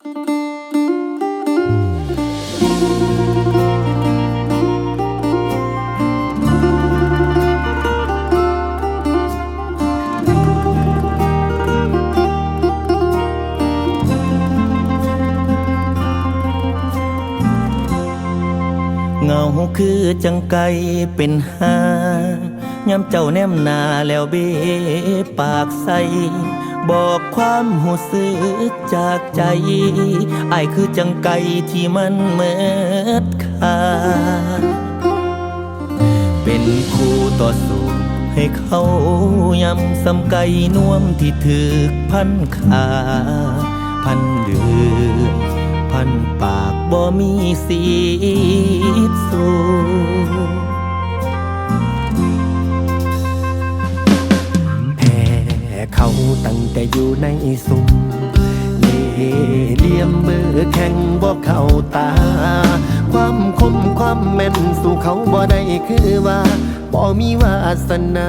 เงาคือจังไกเป็นหายามเจ้าแนมนาแล้วเบปากใส บอกความหูสึกจากใจอายคือจังไกที่มันเมิดค่าเป็นคู่ต่อสู้ให้เขายำสำไก่นวมที่ถึกพันขาพันเดือพันปากบ่มีสีสู สุ่มเลเหลี่ยมมือแข็งบ่เข้าตา ความคมความแม่นสู่เขาบ่ได้คือว่าบ่มีวาสนา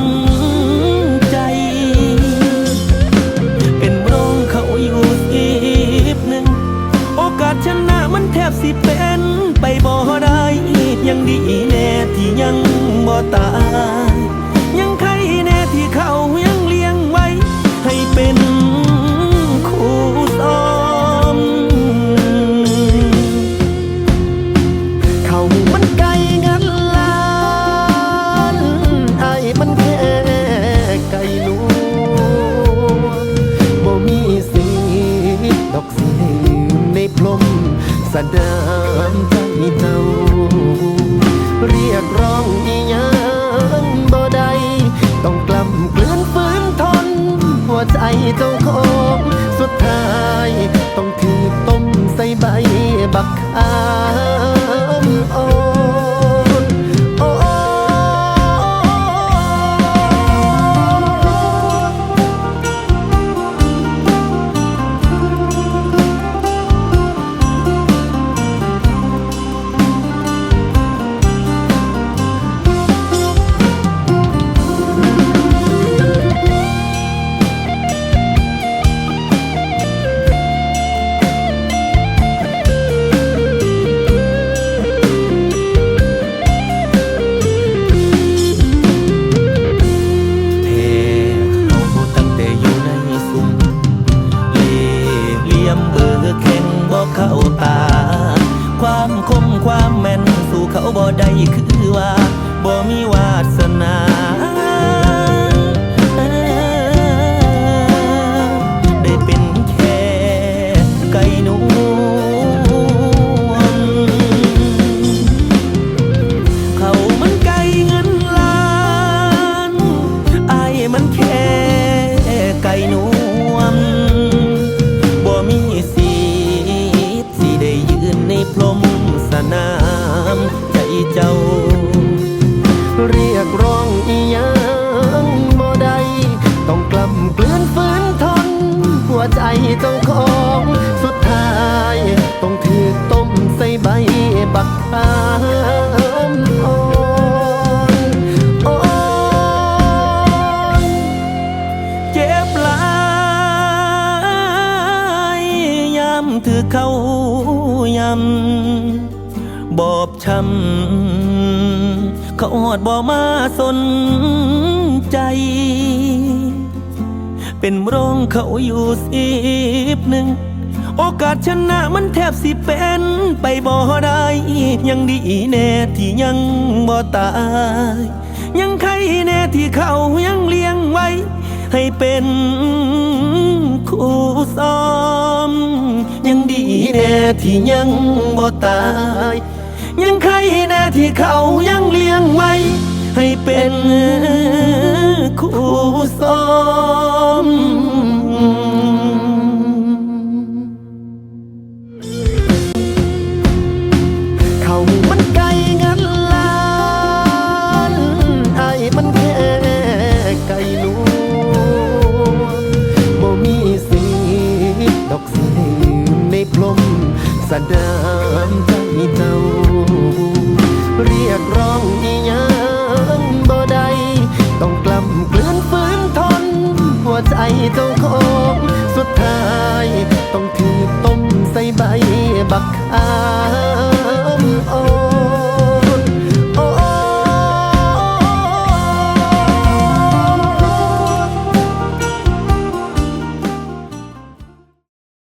สน บั ในพรมสนามใจเจ้า เรียกร้องอีหยังบ่ได้ต้องกล้ำกลืนฝืนทนหัวใจเจ้าของสุดท้าย ต้องถือต้มใส่ใบบักขา ช้ำเขาหอดบ่มาสนใจ เป็นร้องเขาอยู่สิบหนึ่ง โอกาสชนะมันแทบสิเป็นไปบ่ได้ ยังดีแน่ที่ยังบ่ตาย ยังใครแน่ที่เขายังเลี้ยงไว้ ให้เป็นคู่ซ้อม ยังดีแน่ที่ยังบ่ตาย ยังใครแน่ที่เขายังเลี้ยงไว้ ให้เป็นคู่ซ้อมเขามันไกลงันล้านไอ้มันแค่ไกลลูบ่มีสีดอกสีในพรมสดา ตรงโค้งสุดท้าย